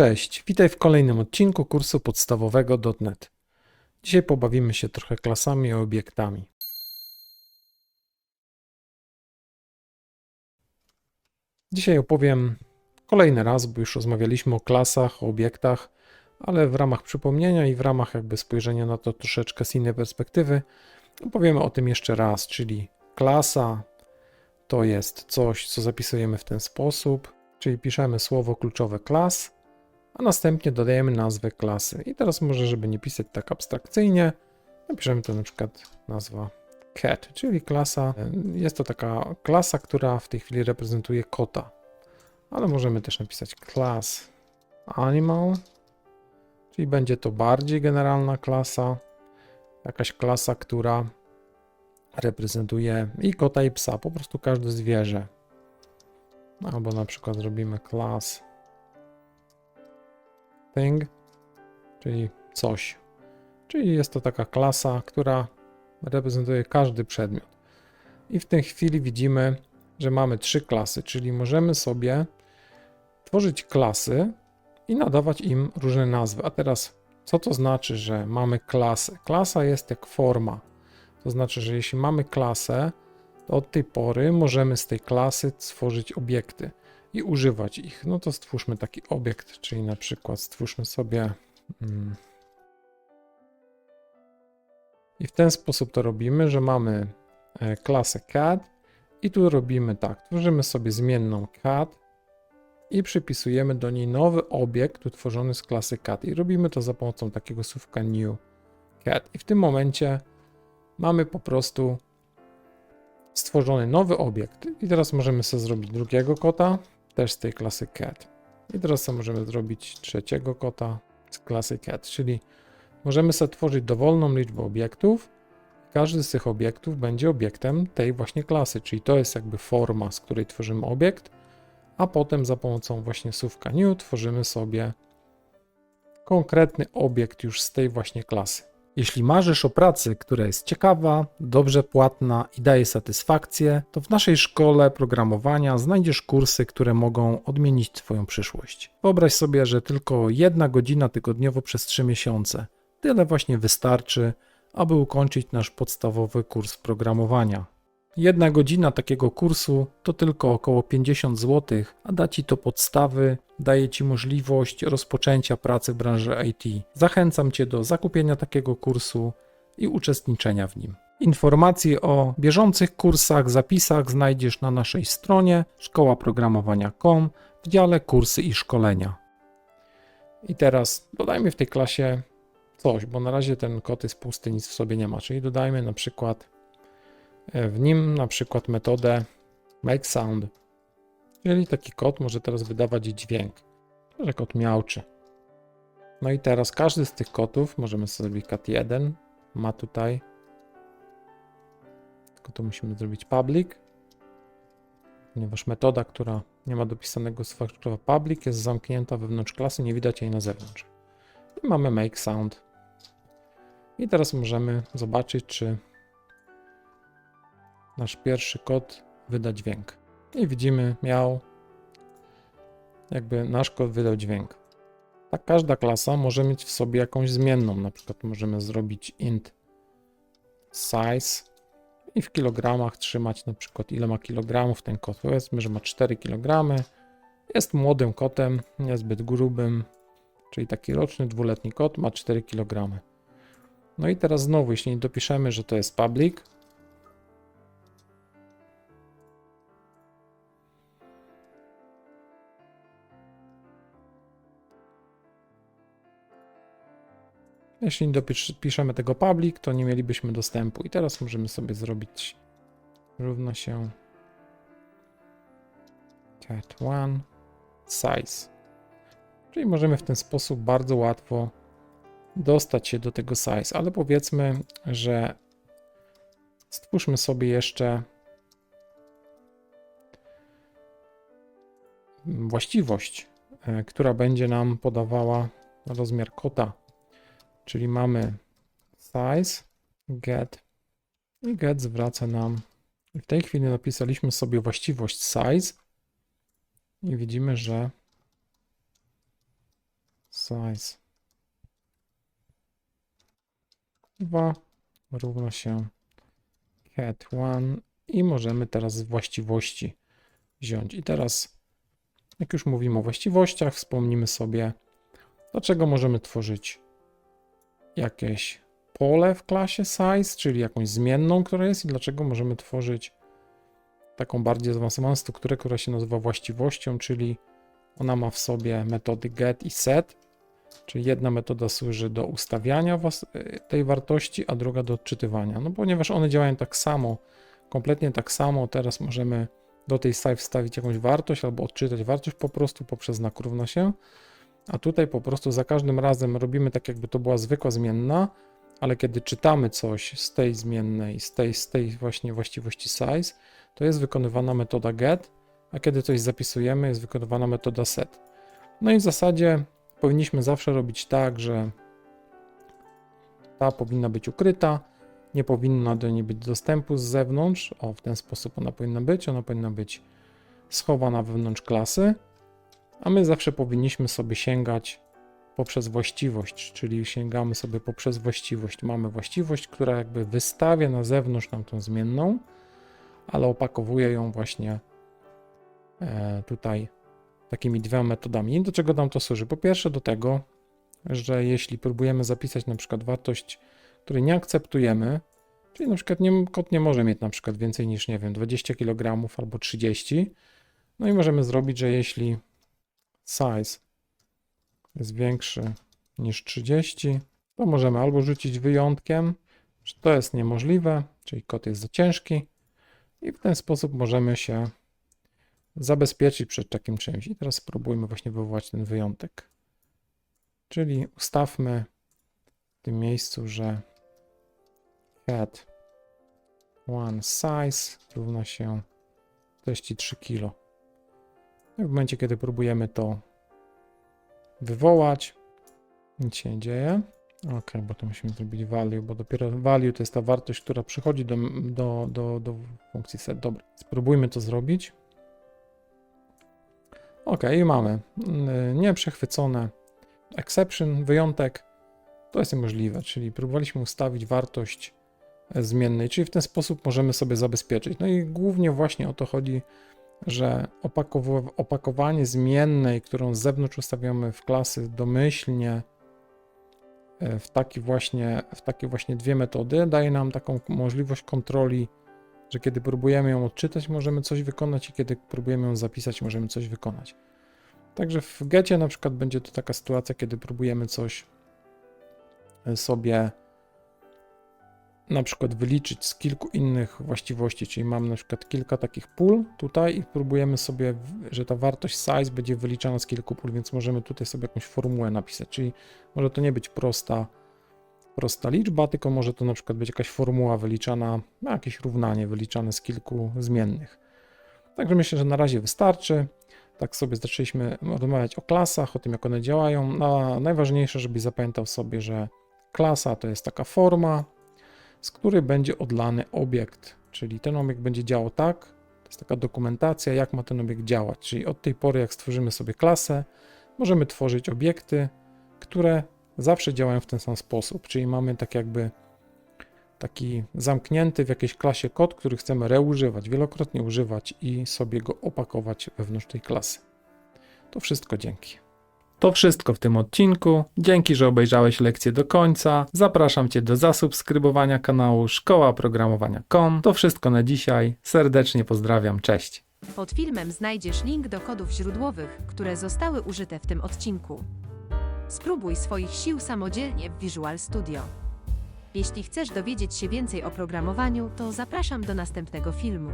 Cześć, witaj w kolejnym odcinku kursu podstawowego .NET. Dzisiaj pobawimy się trochę klasami i obiektami. Dzisiaj opowiem kolejny raz, bo już rozmawialiśmy o klasach, o obiektach, ale w ramach przypomnienia i w ramach jakby spojrzenia na to troszeczkę z innej perspektywy, opowiemy o tym jeszcze raz, czyli klasa to jest coś, co zapisujemy w ten sposób, czyli piszemy słowo kluczowe class, a następnie dodajemy nazwę klasy. I teraz może, żeby nie pisać tak abstrakcyjnie, napiszemy to na przykład nazwa cat, czyli klasa. Jest to taka klasa, która w tej chwili reprezentuje kota, ale możemy też napisać class animal, czyli będzie to bardziej generalna klasa, jakaś klasa, która reprezentuje i kota i psa, po prostu każde zwierzę. Albo na przykład zrobimy class thing, czyli coś. Czyli jest to taka klasa, która reprezentuje każdy przedmiot. I w tej chwili widzimy, że mamy trzy klasy, czyli możemy sobie tworzyć klasy i nadawać im różne nazwy. A teraz, co to znaczy, że mamy klasę? Klasa jest jak forma. To znaczy, że jeśli mamy klasę, to od tej pory możemy z tej klasy stworzyć obiekty i używać ich. No to stwórzmy taki obiekt, czyli na przykład stwórzmy sobie. Mm, I w ten sposób to robimy, że mamy e, klasę cat i tu robimy tak, tworzymy sobie zmienną cat i przypisujemy do niej nowy obiekt utworzony z klasy cat i robimy to za pomocą takiego słówka new cat i w tym momencie mamy po prostu stworzony nowy obiekt i teraz możemy sobie zrobić drugiego kota też z tej klasy cat. I teraz co możemy zrobić trzeciego kota z klasy cat, czyli możemy sobie tworzyć dowolną liczbę obiektów. Każdy z tych obiektów będzie obiektem tej właśnie klasy, czyli to jest jakby forma, z której tworzymy obiekt, a potem za pomocą właśnie słówka new tworzymy sobie konkretny obiekt już z tej właśnie klasy. Jeśli marzysz o pracy, która jest ciekawa, dobrze płatna i daje satysfakcję, to w naszej szkole programowania znajdziesz kursy, które mogą odmienić Twoją przyszłość. Wyobraź sobie, że tylko jedna godzina tygodniowo przez 3 miesiące. Tyle właśnie wystarczy, aby ukończyć nasz podstawowy kurs programowania. Jedna godzina takiego kursu to tylko około 50 zł, a da Ci to podstawy, daje Ci możliwość rozpoczęcia pracy w branży IT. Zachęcam Cię do zakupienia takiego kursu i uczestniczenia w nim. Informacje o bieżących kursach, zapisach znajdziesz na naszej stronie szkołaprogramowania.com w dziale kursy i szkolenia. I teraz dodajmy w tej klasie coś, bo na razie ten kod jest pusty, nic w sobie nie ma, czyli dodajmy na przykład w nim na przykład metodę make sound, czyli taki kod może teraz wydawać dźwięk, że kot miałczy. No i teraz każdy z tych kotów, możemy sobie cat 1, ma tutaj, tylko to musimy zrobić public, ponieważ metoda, która nie ma dopisanego słowa public jest zamknięta wewnątrz klasy, nie widać jej na zewnątrz. I mamy make sound. I teraz możemy zobaczyć, czy nasz pierwszy kod wyda dźwięk. I widzimy, miał jakby nasz kod wydał dźwięk. Tak każda klasa może mieć w sobie jakąś zmienną. Na przykład możemy zrobić int size i w kilogramach trzymać na przykład ile ma kilogramów ten kot. Powiedzmy, że ma 4 kg. Jest młodym kotem, niezbyt grubym, czyli taki roczny, dwuletni kot ma 4 kg. No i teraz znowu, jeśli dopiszemy, że to jest public, Jeśli dopiszemy tego public, to nie mielibyśmy dostępu. I teraz możemy sobie zrobić równa się cat1 size. Czyli możemy w ten sposób bardzo łatwo dostać się do tego size, ale powiedzmy, że stwórzmy sobie jeszcze właściwość, e, która będzie nam podawała rozmiar kota Czyli mamy size, get i get zwraca nam. W tej chwili napisaliśmy sobie właściwość size i widzimy, że size 2 równa się cat1 i możemy teraz właściwości wziąć. I teraz, jak już mówimy o właściwościach, wspomnimy sobie, dlaczego możemy tworzyć jakieś pole w klasie size, czyli jakąś zmienną, która jest i dlaczego możemy tworzyć taką bardziej zaawansowaną strukturę, która się nazywa właściwością, czyli ona ma w sobie metody get i set, czyli jedna metoda służy do ustawiania was- tej wartości, a druga do odczytywania. No ponieważ one działają tak samo, kompletnie tak samo, teraz możemy do tej size wstawić jakąś wartość albo odczytać wartość po prostu poprzez znak równa się, a tutaj po prostu za każdym razem robimy tak, jakby to była zwykła zmienna, ale kiedy czytamy coś z tej zmiennej, z tej, z tej właśnie właściwości size, to jest wykonywana metoda get, a kiedy coś zapisujemy, jest wykonywana metoda set. No i w zasadzie powinniśmy zawsze robić tak, że ta powinna być ukryta, nie powinna do niej być dostępu z zewnątrz. O, w ten sposób ona powinna być. Ona powinna być schowana wewnątrz klasy, a my zawsze powinniśmy sobie sięgać poprzez właściwość, czyli sięgamy sobie poprzez właściwość. Mamy właściwość, która jakby wystawia na zewnątrz nam tą zmienną, ale opakowuje ją właśnie e, tutaj takimi dwiema metodami. Do czego nam to służy? Po pierwsze do tego, że jeśli próbujemy zapisać na przykład wartość, której nie akceptujemy, czyli na przykład nie, kod nie może mieć na przykład więcej niż, nie wiem, 20 kg albo 30, no i możemy zrobić, że jeśli size jest większy niż 30, to możemy albo rzucić wyjątkiem, że to jest niemożliwe, czyli kod jest za ciężki i w ten sposób możemy się zabezpieczyć przed takim czymś. I teraz spróbujmy właśnie wywołać ten wyjątek. Czyli ustawmy w tym miejscu, że head one size równa się 43 kg. I w momencie, kiedy próbujemy to wywołać, nic się nie dzieje. Ok, bo to musimy zrobić value, bo dopiero value to jest ta wartość, która przychodzi do, do, do, do funkcji set. Dobra, spróbujmy to zrobić. Ok, i mamy y, nieprzechwycone exception, wyjątek. To jest niemożliwe, czyli próbowaliśmy ustawić wartość e, zmiennej, czyli w ten sposób możemy sobie zabezpieczyć. No i głównie właśnie o to chodzi, że opakow- opakowanie zmiennej, którą z zewnątrz ustawiamy w klasy domyślnie e, w, taki właśnie, w takie właśnie dwie metody, daje nam taką możliwość kontroli, że kiedy próbujemy ją odczytać, możemy coś wykonać i kiedy próbujemy ją zapisać, możemy coś wykonać. Także w getcie na przykład będzie to taka sytuacja, kiedy próbujemy coś e, sobie na przykład wyliczyć z kilku innych właściwości, czyli mamy na przykład kilka takich pól tutaj i próbujemy sobie, że ta wartość size będzie wyliczana z kilku pól, więc możemy tutaj sobie jakąś formułę napisać, czyli może to nie być prosta, prosta liczba, tylko może to na przykład być jakaś formuła wyliczana, no, jakieś równanie wyliczane z kilku zmiennych. Także myślę, że na razie wystarczy. Tak sobie zaczęliśmy rozmawiać o klasach, o tym, jak one działają. No, najważniejsze, żebyś zapamiętał sobie, że klasa to jest taka forma, z której będzie odlany obiekt, czyli ten obiekt będzie działał tak, to jest taka dokumentacja, jak ma ten obiekt działać. Czyli od tej pory, jak stworzymy sobie klasę, możemy tworzyć obiekty, które zawsze działają w ten sam sposób, czyli mamy tak jakby taki zamknięty w jakiejś klasie kod, który chcemy reużywać, wielokrotnie używać i sobie go opakować wewnątrz tej klasy. To wszystko dzięki. To wszystko w tym odcinku. Dzięki, że obejrzałeś lekcję do końca. Zapraszam Cię do zasubskrybowania kanału Szkoła Programowania.com. To wszystko na dzisiaj. Serdecznie pozdrawiam. Cześć. Pod filmem znajdziesz link do kodów źródłowych, które zostały użyte w tym odcinku. Spróbuj swoich sił samodzielnie w Visual Studio. Jeśli chcesz dowiedzieć się więcej o programowaniu, to zapraszam do następnego filmu.